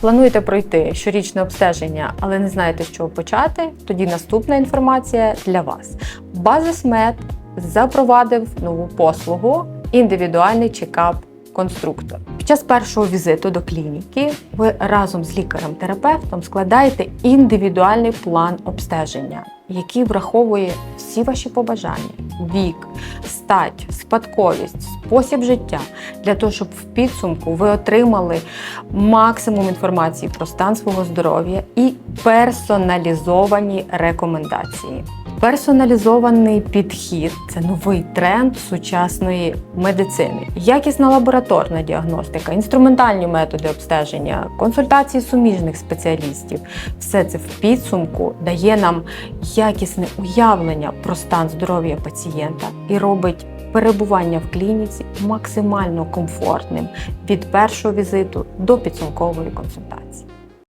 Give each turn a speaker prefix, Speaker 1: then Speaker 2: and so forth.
Speaker 1: Плануєте пройти щорічне обстеження, але не знаєте, з чого почати? Тоді наступна інформація для вас. Базисмед запровадив нову послугу індивідуальний чекап конструктор. Під час першого візиту до клініки ви разом з лікарем-терапевтом складаєте індивідуальний план обстеження, який враховує всі ваші побажання, вік, стать, спадковість, спосіб життя для того, щоб в підсумку ви отримали максимум інформації про стан свого здоров'я і персоналізовані рекомендації. Персоналізований підхід це новий тренд сучасної медицини. Якісна лабораторна діагностика, інструментальні методи обстеження, консультації суміжних спеціалістів все це в підсумку дає нам якісне уявлення про стан здоров'я пацієнта і робить перебування в клініці максимально комфортним від першого візиту до підсумкової консультації.